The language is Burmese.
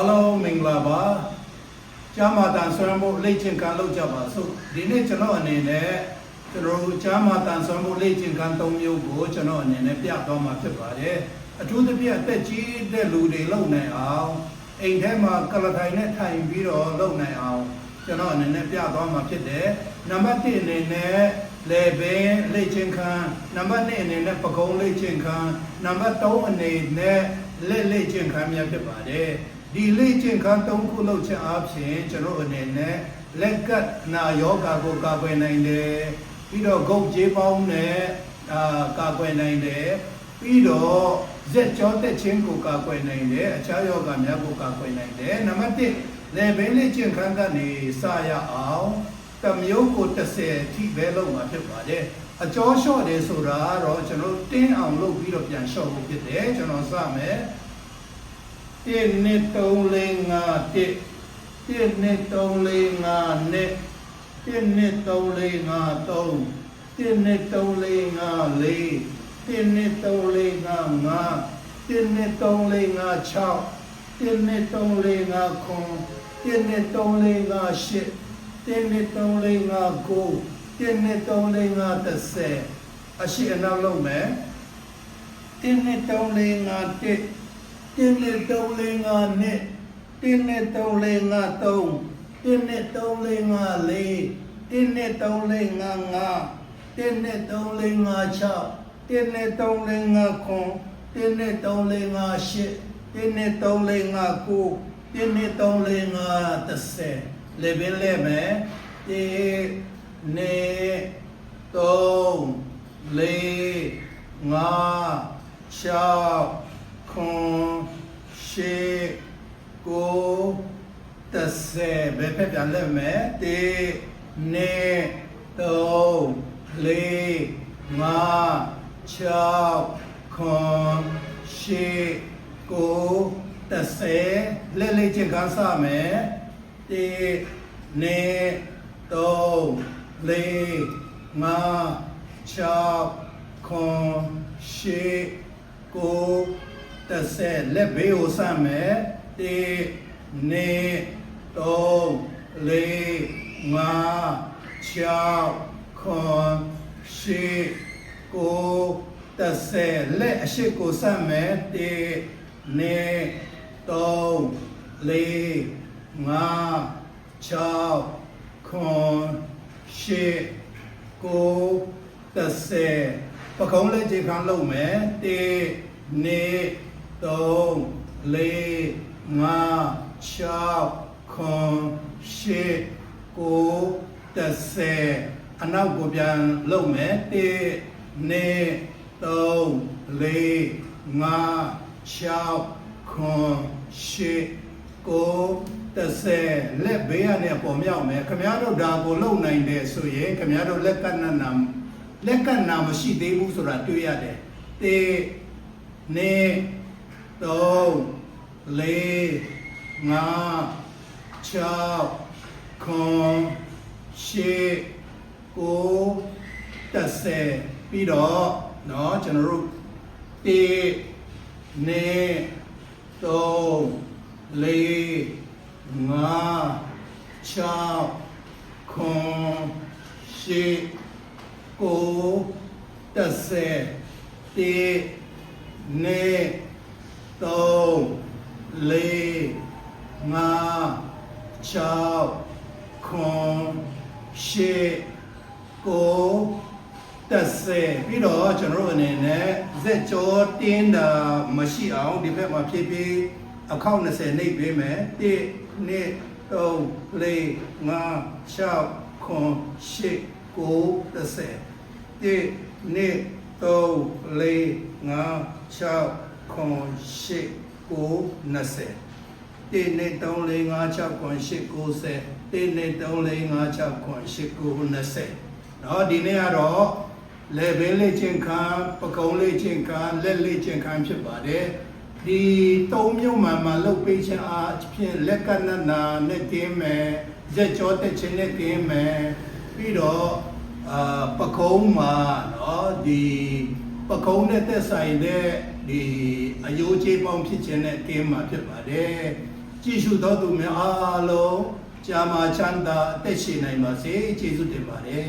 ားလုံးမင်္ဂလာပါကျမ်းမာတန်ဆွမ်းမှုလေ့ကျင့်ခန်းလုပ်ကြပါစို့ဒီနေ့ကျွန်တော်အနေနဲ့ကျွန်တော်ကျမ်းမာတန်ဆွမ်းမှုလေ့ကျင့်ခန်း၃မျိုးကိုကျွန်တော်အနေနဲ့ပြသွားမှာဖြစ်ပါတယ်အထူးသဖြင့်အသက်ကြီးတဲ့လူတွေလုပ်နိုင်အောင်အိမ်ထဲမှာကလထိုင်နဲ့ထိုင်ပြီးတော့လုပ်နိုင်အောင် ကျွန်တော်အနေနဲ့ပြသွားမှာဖြစ်တယ်နံပါတ်1အနေနဲ့လေဘင်းလေ့ကျင့်ခန်းနံပါတ်2အနေနဲ့ပကုံးလေ့ကျင့်ခန်းနံပါတ်3အနေနဲ့လက်လေ့ကျင့်ခန်းများဖြစ်ပါတယ်ဒီလေ့ကျင့်ခန်း၃ခုလုပ်ချက်အပြင်ကျွန်တော်အနေနဲ့လက်ကနာယောဂါကိုကာကွယ်နိုင်တယ်ပြီးတော့ဂုတ်ကြေးပေါင်းနဲ့အာကာကွယ်နိုင်တယ်ပြီးတော့ဇက်ကြောတက်ခြင်းကိုကာကွယ်နိုင်တယ်အခြားယောဂါများကိုကာကွယ်နိုင်တယ်နံပါတ်1 လေဘင်းလေးကျင့်ခန်းကနေစရအောင်တမျိုးကို30ထိပဲလုံးမှာဖြစ်ပါတယ်အကျော်လျှော့တယ်ဆိုတာကတော့ကျွန်တော်တင်းအောင်လုပ်ပြီးတော့ပြန်လျှော့ဖို့ဖြစ်တယ်ကျွန်တော်စမယ်1 2 3 4 5 1 2 3 4 5နဲ့1 2 3 4 5 3 1 2 3 4 4 1 2 3 4 5 1 2 3 4 6 1 2 3 4 9 သုံးလေးငါ8တင်းနဲ့သုံးလေးငါ9တင်းနဲ့သုံးလေးငါ10အရှိအနောက်လုံးမယ်တင်းနဲ့သုံးလေးငါ1တင်းနဲ့သုံးလေးငါ2တင်းနဲ့သုံးလေးငါ3တင်းနဲ့သုံးလေးငါ4တင်းနဲ့သုံးလေးငါ5တင်းနဲ့သုံးလေးငါ6တင်းနဲ့သုံးလေးငါ9တင်းနဲ့သုံးလေးငါ8တင်းနဲ့သုံးလေးငါ9 1 2 3 4 5 10 level လဲမယ်1 2 3 4 5 6 7 8 9 10ဘယ်ဖက်ပြန်လဲမယ်1 2 20လက်လေးချင်းကန်းစမယ်1 2 3 4 5 6 9 10 9 10လက်ဘေးကိုစမယ်1 2 3 4 5 6 9 10 ကိုတဆယ်လက်အရှိကိုစမ်းမယ်တေနေ သုံးလေးငါ6ခွန်ရှေကိုတစ်ဆယ်ပကုံးလက်ခြေခံလုံးမယ်တေနေသုံးလေးငါ6ခွန်ရှေကိုတစ်ဆယ်အနောက်ကိုပြန်လုံးမယ်တေနေသုံးလေးငါ6 ခွန်ရှေကိုတစ်ဆယ်လက်ဘေးကနေပေါ်မြောက်မယ်ခမရတို့ဒါကိုလုံနိုင်တယ်ဆိုရင်ခမရတို့လက်ကနနာလက်ကနာမရှိသေးဘူးဆိုတာတွေ့ရတယ်တေနေသုံးလေးငါ6ခွန်ရှေကိုတစ်ဆယ်ပြီးတော့เนาะကျွန်တော်တို့တေနေ သုံးလေးငါ6ခွန်ရှေကိုတစ်ဆယ်တေနေသုံးလေးငါ6ခွန်ရှေကို တက်ဆယ်ပြီးတော့ကျွန်တော်တို့အနေနဲ့ဇက်ကြောတင်းတာမရှိအောင်ဒီဘက်မှာဖြည်းဖြည်းအခောက်20နှိပ်ပေးမယ်1 2 3 4 5 6ခွန်ရှေကိုတက်ဆယ်1 2 3 4 5 6ခွန်ရှေကို20တင်းနဲ့3 4 5 6ခွန်8 90တင်းနဲ့3 4 5 6ခွန်8 90เนาะဒီနေ့ကတော့ လေဘဲလေ့ကျင့်ခန်းပကုံးလေ့ကျင့်ခန်းလက်လေ့ကျင့်ခန်းဖြစ်ပါတယ်ဒီသုံးမျိုးမှမှလှုပ်ပေးခြင်းအားဖြင့်လက်ကနနာနဲ့ကင်းမယ်ရက်ကြောတက်ခြင်းနဲ့ကင်းမယ်ပြီးတော့အာပကုံးမှာနော်ဒီပကုံးနဲ့သက်ဆိုင်တဲ့ဒီအယိုးကျေးပေါင်းဖြစ်ခြင်းနဲ့ကင်းမှာဖြစ်ပါတယ်ကြည့်ရှုတော်သူများအားလုံးကြာမှာချမ်းသာအသက်ရှင်နိုင်ပါစေကျေးဇူးတင်ပါတယ်